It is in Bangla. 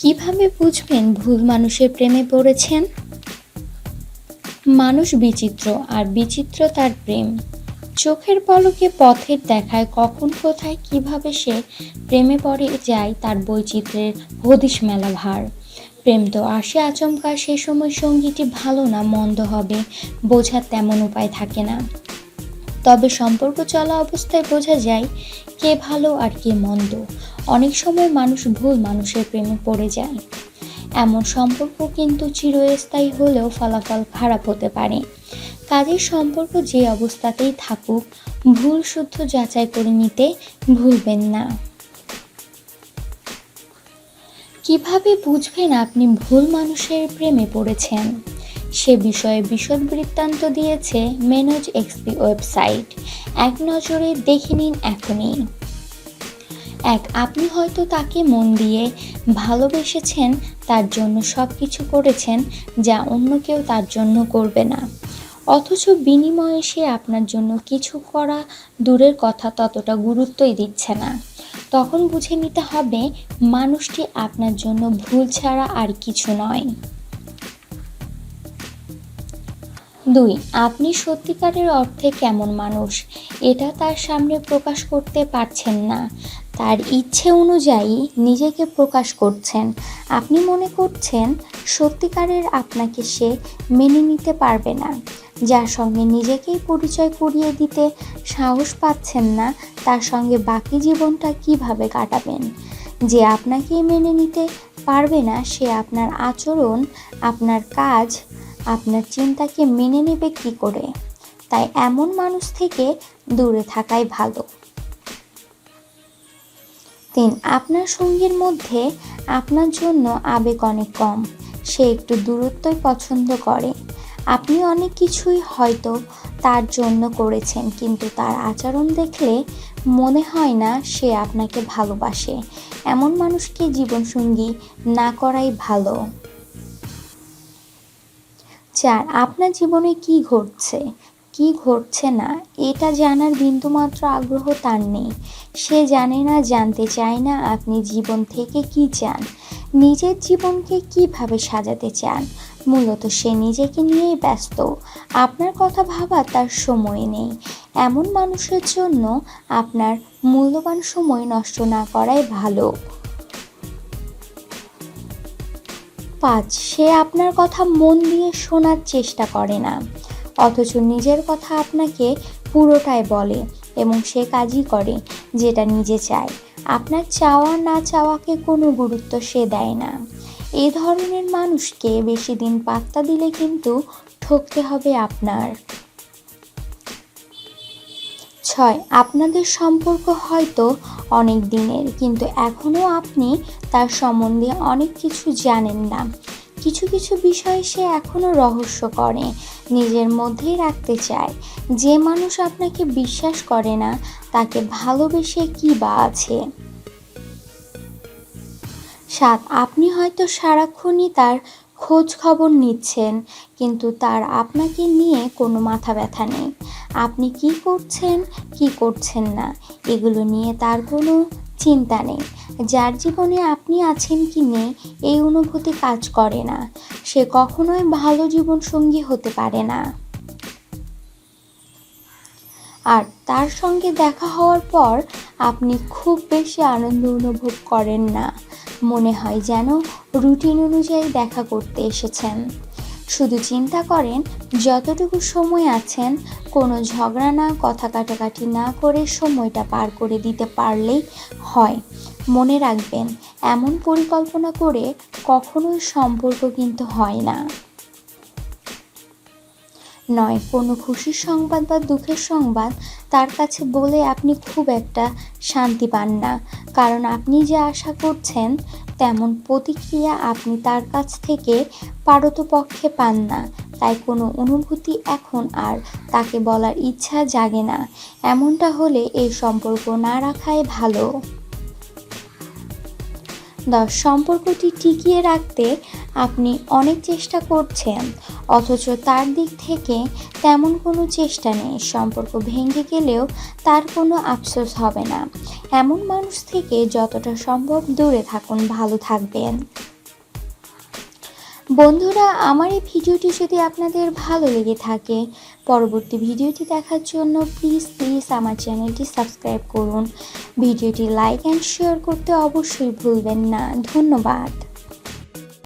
কীভাবে বুঝবেন ভুল মানুষের প্রেমে পড়েছেন? মানুষ বিচিত্র, আর বিচিত্র তার প্রেম। চোখের পলকে পথের দেখায় কখন কোথায় কীভাবে সে প্রেমে পড়ে যায় তার বৈচিত্র্যের হদিস মেলা ভার। প্রেম তো আসে আচমকা, সে সময় সঙ্গীটি ভালো না, মন্দ হবে, বোঝার তেমন উপায় থাকে না। তবে সম্পর্ক চলা অবস্থায় বোঝা যায় কে ভালো আর কে মন্দ। অনেক সময় মানুষ ভুল মানুষের প্রেমে পড়ে যায়। এমন সম্পর্ক কিন্তু চিরস্থায়ী হলেও ফলাফল খারাপ হতে পারে। কাজের সম্পর্ক যে অবস্থাতেই থাকুক, ভুল শুদ্ধ যাচাই করে নিতে ভুলবেন না। কীভাবে বুঝবেন আপনি ভুল মানুষের প্রেমে পড়েছেন? সে বিষয়ে বিশদ বৃত্তান্ত দিয়েছে মেনজ এক্সপি ওয়েবসাইট। এক নজরে দেখে নিন এখনই। এক, আপনি হয়তো তাকে মন দিয়ে ভালোবেসেছেন, তার জন্য সব কিছু করেছেন যা অন্য কেউ তার জন্য করবে না। অথচ বিনিময়ে সে আপনার জন্য কিছু করা দূরের কথা ততটা গুরুত্বই দিচ্ছে না। তখন বুঝে নিতে হবে, মানুষটি আপনার জন্য ভুল ছাড়া আর কিছু নয়। দুই, আপনি সত্যিকারের অর্থে কেমন মানুষ? এটা তার সামনে প্রকাশ করতে পারছেন না। তার ইচ্ছে অনুযায়ী নিজেকে প্রকাশ করছেন। আপনি মনে করছেন সত্যিকারের আপনাকে সে মেনে নিতে পারবে না। যার সঙ্গে নিজেকেই পরিচয় করিয়ে দিতে সাহস পাচ্ছেন না, তার সঙ্গে বাকি জীবনটা কীভাবে কাটাবেন? যে আপনাকে মেনে নিতে পারবে না, সে আপনার আচরণ, আপনার কাজ, আপনার চিন্তাকে মেনে নেবে কি করে? তাই এমন মানুষ থেকে দূরে থাকাই ভালো। তিন আপনার সঙ্গীর মধ্যে আপনার জন্য আবেগ অনেক কম। সে একটু দূরত্বই পছন্দ করে। আপনি অনেক কিছুই হয়তো তার জন্য করেছেন, কিন্তু তার আচরণ দেখলে মনে হয় না সে আপনাকে ভালোবাসে। এমন মানুষকে জীবনসঙ্গী না করাই ভালো। চার, আপনার জীবনে কি ঘটছে? কি ঘটছে না? এটা জানার বিন্দুমাত্র আগ্রহ তার নেই। সে জানে না, জানতে চায় না আপনি জীবন থেকে কি চান। নিজের জীবনকে কীভাবে সাজাতে চান? মূলত সে নিজেকে নিয়েই ব্যস্ত। আপনার কথা ভাবার তার সময় নেই। এমন মানুষের জন্য আপনার মূল্যবান সময় নষ্ট না করাই ভালো। পাঁচ, সে আপনার কথা মন দিয়ে শোনার চেষ্টা করে না। অথচ নিজের কথা আপনাকে পুরোটাই বলে এবং সে কাজই করে যেটা নিজে চায়। আপনার চাওয়া না চাওয়াকে কোনো গুরুত্ব সে দেয় না। এই ধরনের মানুষকে বেশি দিন পাত্তা দিলে কিন্তু ঠকতে হবে আপনার। ছয়, আপনাদের সম্পর্ক হয়তো অনেক দিনের, কিন্তু এখনও আপনি তার সম্বন্ধে অনেক কিছু জানেন না। কিছু কিছু বিষয় সে এখনও রহস্য করে, নিজের মধ্যেই রাখতে চায়। যে মানুষ আপনাকে বিশ্বাস করে না, তাকে ভালোবেসে কি বা আছে? সাত, আপনি হয়তো সারাক্ষণই তার খোঁজ খবর নিচ্ছেন, কিন্তু তার আপনাকে নিয়ে কোনো মাথা ব্যথা নেই। আপনি কি করছেন কি করছেন না, এগুলো নিয়ে তার কোনো চিন্তা নেই। যার জীবনে আপনি আছেন কি নেই, এই অনুভূতি কাজ করে না। সে কখনোই ভালো জীবন সঙ্গী হতে পারে না। আর তার সঙ্গে দেখা হওয়ার পর আপনি খুব বেশি আনন্দ অনুভব করেন না। মনে হয় যেন রুটিন অনুযায়ী দেখা করতে এসেছেন। শুধু চিন্তা করেন যতটুকু সময় আছেন, কোনো ঝগড়া না, কথা কাটাকাটি না করে সময়টা পার করে দিতে পারলেই হয়। মনে রাখবেন, এমন পরিকল্পনা করে কখনোই সম্পর্ক কিন্তু হয় না। নয়, কোনো খুশির সংবাদ বা দুঃখের সংবাদ তার কাছে বলে আপনি খুব একটা শান্তি পান না। কারণ আপনি যে আশা করছেন, তেমন প্রতিক্রিয়া আপনি তার কাছ থেকে পারতপক্ষে পান না। তাই কোনো অনুভূতি এখন আর তাকে বলার ইচ্ছা জাগে না। এমনটা হলে এই সম্পর্ক না রাখাই ভালো। সম্পর্কটি টিকিয়ে রাখতে আপনি অনেক চেষ্টা করছেন, অথচ তার দিক থেকে তেমন কোনো চেষ্টা নেই। সম্পর্ক ভেঙে গেলেও তার কোনো আফসোস হবে না। এমন মানুষ থেকে যতটা সম্ভব দূরে থাকুন, ভালো থাকবেন। বন্ধুরা, আমার এই ভিডিওটি যদি আপনাদের ভালো লেগে থাকে, পরবর্তী ভিডিওটি দেখার জন্য প্লিজ প্লিজ আমার চ্যানেলটি সাবস্ক্রাইব করুন। ভিডিওটি লাইক অ্যান্ড শেয়ার করতে অবশ্যই ভুলবেন না। ধন্যবাদ।